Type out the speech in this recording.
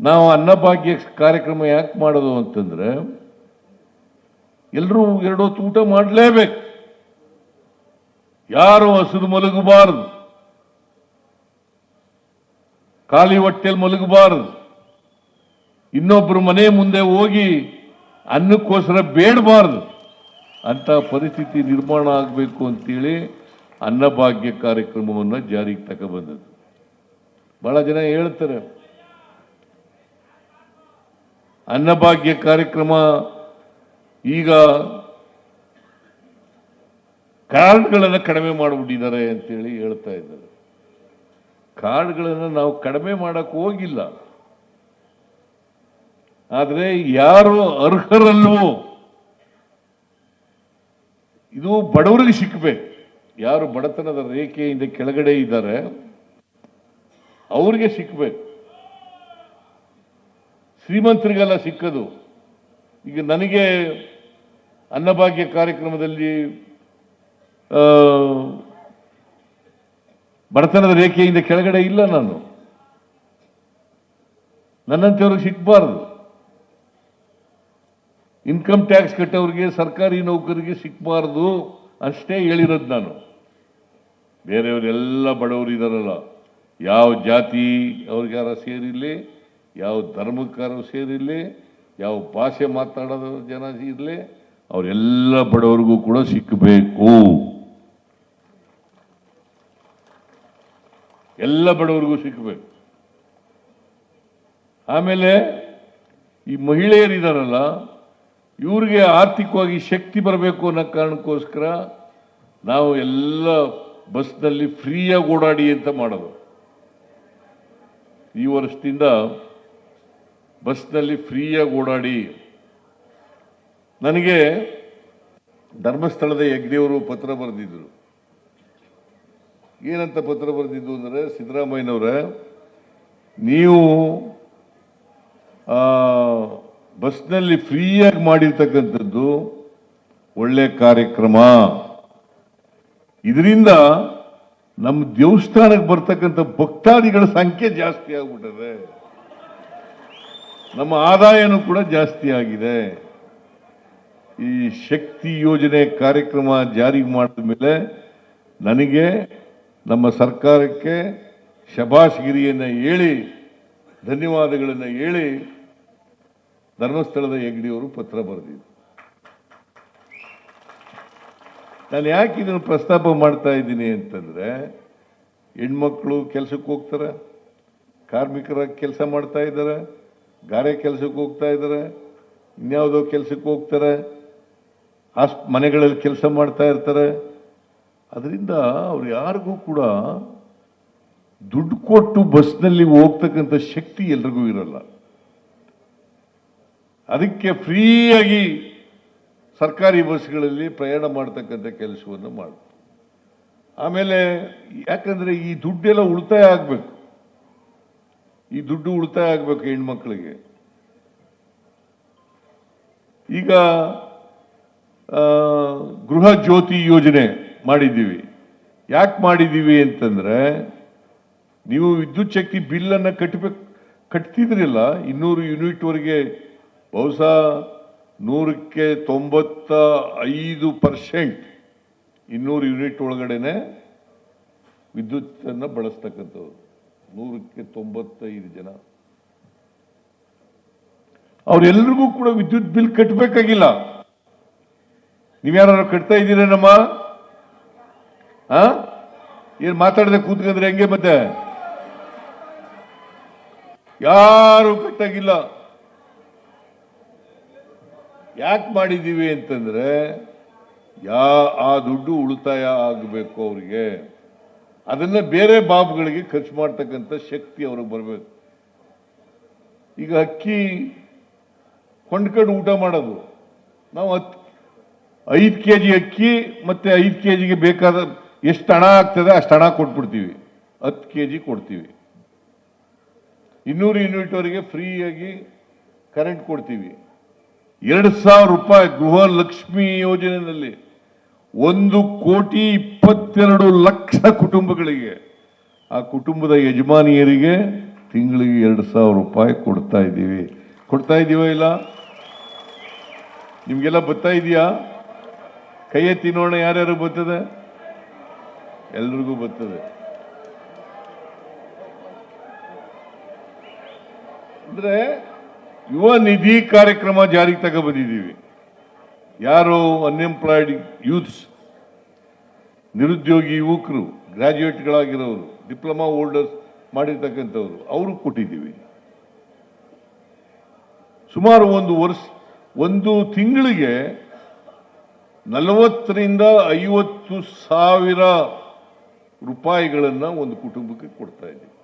ನಾವು ಅನ್ನಭಾಗ್ಯ ಕಾರ್ಯಕ್ರಮ ಯಾಕೆ ಮಾಡೋದು ಅಂತಂದ್ರೆ ಎಲ್ಲರೂ ಎರಡು ಊಟ ಮಾಡಲೇಬೇಕು. ಯಾರು ಹಸಿದು ಮಲಗಬಾರದು. ಖಾಲಿ ಹೊಟ್ಟೆಯಲ್ಲಿ ಮಲಗಬಾರದು. ಇನ್ನೊಬ್ಬರು ಮನೆ ಮುಂದೆ ಹೋಗಿ ಅನ್ನಕ್ಕೋಸ್ಕರ ಬೇಡಬಾರದು. ಅಂತ ಪರಿಸ್ಥಿತಿ ನಿರ್ಮಾಣ ಆಗಬೇಕು ಅಂತೇಳಿ ಅನ್ನಭಾಗ್ಯ ಕಾರ್ಯಕ್ರಮವನ್ನು ಜಾರಿಗೆ ತಗೊಬಂದದ್ದು. ಭಾಳ ಜನ ಹೇಳ್ತಾರೆ ಅನ್ನಭಾಗ್ಯ ಕಾರ್ಯಕ್ರಮ ಈಗ ಕಾರ್ಡ್ಗಳನ್ನು ಕಡಿಮೆ ಮಾಡಿಬಿಟ್ಟಿದ್ದಾರೆ ಅಂತೇಳಿ ಹೇಳ್ತಾ ಇದ್ದಾರೆ. ಕಾರ್ಡ್ಗಳನ್ನು ನಾವು ಕಡಿಮೆ ಮಾಡಕ್ಕೆ ಹೋಗಿಲ್ಲ. ಆದರೆ ಯಾರು ಅರ್ಹರಲ್ವೋ ಇದು ಬಡವರಿಗೆ ಸಿಕ್ಕಬೇಕು ಯಾರು ಬಡತನದ ರೇಖೆಯಿಂದ ಕೆಳಗಡೆ ಇದ್ದಾರೆ, ಅವ್ರಿಗೆ ಸಿಕ್ಕಬೇಕು ಶ್ರೀಮಂತರಿಗೆಲ್ಲ ಸಿಕ್ಕದು. ಈಗ ನನಗೆ ಅನ್ನಭಾಗ್ಯ ಕಾರ್ಯಕ್ರಮದಲ್ಲಿ ಬಡತನದ ರೇಖೆಯಿಂದ ಕೆಳಗಡೆ ಇಲ್ಲ ನಾನು. ನನ್ನಂಥವ್ರಿಗೆ ಸಿಕ್ಕಬಾರ್ದು ಇನ್ಕಮ್ ಟ್ಯಾಕ್ಸ್ ಕಟ್ಟೋರಿಗೆ, ಸರ್ಕಾರಿ ನೌಕರಿಗೆ ಸಿಕ್ಕಬಾರ್ದು ಅಷ್ಟೇ ಹೇಳಿರೋದು ನಾನು. ಬೇರೆಯವರೆಲ್ಲ ಬಡವರು ಇದ್ದಾರಲ್ಲ ಯಾವ ಜಾತಿ ಅವ್ರಿಗಾರ ಸೇರಿರಲಿ ಯಾವ ಧರ್ಮಕಾರರು ಸೇರಿರಲಿ, ಯಾವ ಭಾಷೆ ಮಾತಾಡೋದು ಜನ ಇರಲಿ, ಅವರೆಲ್ಲ ಬಡವರಿಗೂ ಕೂಡ ಸಿಕ್ಕಬೇಕು ಎಲ್ಲ ಬಡವರಿಗೂ ಸಿಕ್ಕಬೇಕು ಆಮೇಲೆ ಈ ಮಹಿಳೆಯರಿದಾರಲ್ಲ, ಇವ್ರಿಗೆ ಆರ್ಥಿಕವಾಗಿ ಶಕ್ತಿ ಬರಬೇಕು ಅನ್ನೋ ಕಾರಣಕ್ಕೋಸ್ಕರ ನಾವು ಎಲ್ಲ ಬಸ್ನಲ್ಲಿ ಫ್ರೀಯಾಗಿ ಓಡಾಡಿ ಅಂತ ಮಾಡೋದು. ಈ ವರ್ಷದಿಂದ ಬಸ್ನಲ್ಲಿ ಫ್ರೀಯಾಗಿ ಓಡಾಡಿ, ನನಗೆ ಧರ್ಮಸ್ಥಳದ ಯಜ್ಞೆಯವರು ಪತ್ರ ಬರೆದಿದ್ದರು ಏನಂತ ಪತ್ರ ಬರೆದಿದ್ದು ಅಂದರೆ, ಸಿದ್ದರಾಮಯ್ಯನವರ, ನೀವು ಬಸ್ನಲ್ಲಿ ಫ್ರೀಯಾಗಿ ಮಾಡಿರ್ತಕ್ಕಂಥದ್ದು ಒಳ್ಳೆ ಕಾರ್ಯಕ್ರಮ. ಇದರಿಂದ ನಮ್ಮ ದೇವಸ್ಥಾನಕ್ಕೆ ಬರ್ತಕ್ಕಂಥ ಭಕ್ತಾದಿಗಳ ಸಂಖ್ಯೆ ಜಾಸ್ತಿ ಆಗ್ಬಿಟ್ಟದೆ. ನಮ್ಮ ಆದಾಯನೂ ಕೂಡ ಜಾಸ್ತಿ ಆಗಿದೆ. ಈ ಶಕ್ತಿ ಯೋಜನೆ ಕಾರ್ಯಕ್ರಮ ಜಾರಿಗೆ ಮಾಡಿದ ಮೇಲೆ ನನಗೆ ನಮ್ಮ ಸರ್ಕಾರಕ್ಕೆ ಶಬಾಷ್ಗಿರಿಯನ್ನು ಹೇಳಿ, ಧನ್ಯವಾದಗಳನ್ನು ಹೇಳಿ ಧರ್ಮಸ್ಥಳದ ಹೆಗ್ಡಿಯವರು ಪತ್ರ ಬರೆದಿದ್ರು. ನಾನು ಯಾಕೆ ಇದನ್ನು ಪ್ರಸ್ತಾಪ ಮಾಡ್ತಾ ಇದ್ದೀನಿ ಅಂತಂದರೆ, ಹೆಣ್ಮಕ್ಳು ಕೆಲಸಕ್ಕೆ ಹೋಗ್ತಾರೆ ಕಾರ್ಮಿಕರ ಕೆಲಸ ಮಾಡ್ತಾ ಇದ್ದಾರೆ ಗಾರೆ ಕೆಲಸಕ್ಕೆ ಹೋಗ್ತಾ ಇದ್ದಾರೆ, ಇನ್ಯಾವುದೋ ಕೆಲಸಕ್ಕೆ ಹೋಗ್ತಾರೆ ಆಸ್ ಮನೆಗಳಲ್ಲಿ ಕೆಲಸ ಮಾಡ್ತಾ ಇರ್ತಾರೆ. ಅದರಿಂದ ಅವ್ರು ಯಾರಿಗೂ ಕೂಡ ದುಡ್ಡು ಕೊಟ್ಟು ಬಸ್ನಲ್ಲಿ ಹೋಗ್ತಕ್ಕಂಥ ಶಕ್ತಿ ಎಲ್ರಿಗೂ ಇರಲ್ಲ. ಅದಕ್ಕೆ ಫ್ರೀಯಾಗಿ ಸರ್ಕಾರಿ ಬಸ್ಗಳಲ್ಲಿ ಪ್ರಯಾಣ ಮಾಡ್ತಕ್ಕಂಥ ಕೆಲಸವನ್ನು ಮಾಡ್ತಾರೆ. ಆಮೇಲೆ ಯಾಕಂದ್ರೆ ಈ ದುಡ್ಡೆಲ್ಲ ಉಳಿತಾಯ ಆಗಬೇಕು. ಈ ದುಡ್ಡು ಉಳಿತಾಯ ಆಗಬೇಕು ಹೆಣ್ಮಕ್ಳಿಗೆ. ಈಗ ಗೃಹ ಜ್ಯೋತಿ ಯೋಜನೆ ಮಾಡಿದ್ದೀವಿ. ಯಾಕೆ ಮಾಡಿದ್ದೀವಿ ಅಂತಂದ್ರೆ, ನೀವು ವಿದ್ಯುತ್ ಶಕ್ತಿ ಬಿಲ್ಲನ್ನು ಕಟ್ಟಬೇಕು ಕಟ್ತಿದ್ರಿಲ್ಲ, ಇನ್ನೂರು ಯೂನಿಟ್ವರೆಗೆ ಬಹುಶಃ ನೂರಕ್ಕೆ ತೊಂಬತ್ತ ಐದು ಪರ್ಸೆಂಟ್ ಇನ್ನೂರು ಯೂನಿಟ್ ಒಳಗಡೆನೆ ವಿದ್ಯುತ್ತನ್ನು ಬಳಸ್ತಕ್ಕಂಥವ್ರು. ನೂರಕ್ಕೆ ತೊಂಬತ್ತೈದು ಜನ. ಅವರೆಲ್ಲರಿಗೂ ಕೂಡ ವಿದ್ಯುತ್ ಬಿಲ್ ಕಟ್ಟಬೇಕಾಗಿಲ್ಲ ನೀವ್ಯಾರು ಕಟ್ತಾ ಇದ್ದೀರೇನಮ್ಮ ಆ? ಏನ್ ಮಾತಾಡದೆ ಕೂತ್ಕೊಂಡ್ರೆ ಹೆಂಗೆ ಮತ್ತೆ? ಯಾರು ಕಟ್ಟಾಗಿಲ್ಲ. ಯಾಕೆ ಮಾಡಿದ್ದೀವಿ ಅಂತಂದ್ರೆ, ಯಾ ಆ ದುಡ್ಡು ಉಳಿತಾಯ ಆಗಬೇಕು ಅವ್ರಿಗೆ. ಅದನ್ನ ಬೇರೆ ಬಾಬುಗಳಿಗೆ ಖರ್ಚು ಮಾಡ್ತಕ್ಕಂಥ ಶಕ್ತಿ ಅವ್ರಿಗೆ ಬರಬೇಕು. ಈಗ ಅಕ್ಕಿ ಕೊಂಡ್ಕೊಂಡು ಊಟ ಮಾಡೋದು. ನಾವು ಹತ್ತು ಐದು ಕೆ ಜಿ ಅಕ್ಕಿ ಮತ್ತೆ ಐದು ಕೆ ಜಿಗೆ ಬೇಕಾದ ಎಷ್ಟು ಹಣ ಆಗ್ತದೆ ಅಷ್ಟು ಹಣ ಕೊಟ್ಬಿಡ್ತೀವಿ. ಹತ್ತು ಕೆ ಜಿ ಕೊಡ್ತೀವಿ. ಇನ್ನೂರು ಯೂನಿಟ್ವರೆಗೆ ಫ್ರೀಯಾಗಿ ಕರೆಂಟ್ ಕೊಡ್ತೀವಿ. ಎರಡು ಸಾವಿರ ರೂಪಾಯಿ ಗೃಹ ಲಕ್ಷ್ಮಿ ಯೋಜನೆಯಲ್ಲಿ ಒಂದು ಕೋಟಿ ಇಪ್ಪತ್ತೆರಡು ಲಕ್ಷ ಕುಟುಂಬಗಳಿಗೆ ಆ ಕುಟುಂಬದ ಯಜಮಾನಿಯರಿಗೆ ತಿಂಗಳಿಗೆ ಎರಡು ಸಾವಿರ ರೂಪಾಯಿ ಕೊಡ್ತಾ ಇದ್ದೀವಿ. ಕೊಡ್ತಾ ಇದ್ದೀವೋ ಇಲ್ಲ? ನಿಮಗೆಲ್ಲ ಬರ್ತಾ ಇದೆಯಾ? ಕೈ ಎತ್ತಿ ನೋಡೋಣ ಯಾರ್ಯಾರು ಬರ್ತದೆ? ಎಲ್ರಿಗೂ ಬರ್ತದೆ. ಅಂದರೆ ಯುವ ನಿಧಿ ಕಾರ್ಯಕ್ರಮ ಜಾರಿಗೆ ತಗೊಬಂದಿದ್ದೀವಿ. ಯಾರು ಅನ್ಎಂಪ್ಲಾಯ್ಡ್ ಯೂತ್ಸ್ ನಿರುದ್ಯೋಗಿ ಯುವಕರು ಗ್ರಾಜ್ಯುಯೇಟ್ಗಳಾಗಿರೋರು ಡಿಪ್ಲೊಮಾ ಹೋಲ್ಡರ್ಸ್ ಮಾಡಿರ್ತಕ್ಕಂಥವ್ರು, ಅವರು ಕೊಟ್ಟಿದ್ದೀವಿ. ಸುಮಾರು ಒಂದು ವರ್ಷ, ಒಂದು ತಿಂಗಳಿಗೆ ನಲವತ್ತರಿಂದ ಐವತ್ತು ಸಾವಿರ ರೂಪಾಯಿಗಳನ್ನು ಒಂದು ಕುಟುಂಬಕ್ಕೆ ಕೊಡ್ತಾ ಇದ್ದೀವಿ.